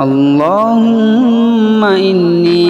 اللهم إني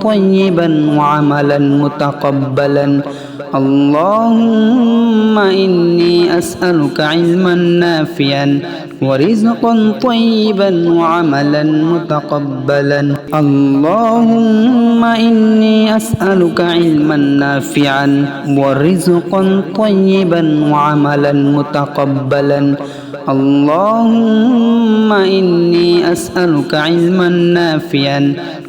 طيبا وعملا متقبلا. اللهم إني أسألك علما نافعا ورزقا طيبا وعملا متقبلا. اللهم إني أسألك علما نافعا ورزقا طيبا وعملا متقبلا. اللهم إني أسألك علما نافعا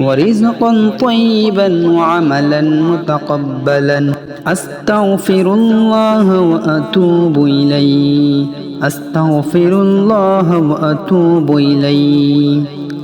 ورزقا طيبا وعملا متقبلا. أستغفر الله وأتوب إليه. أستغفر الله وأتوب إليه.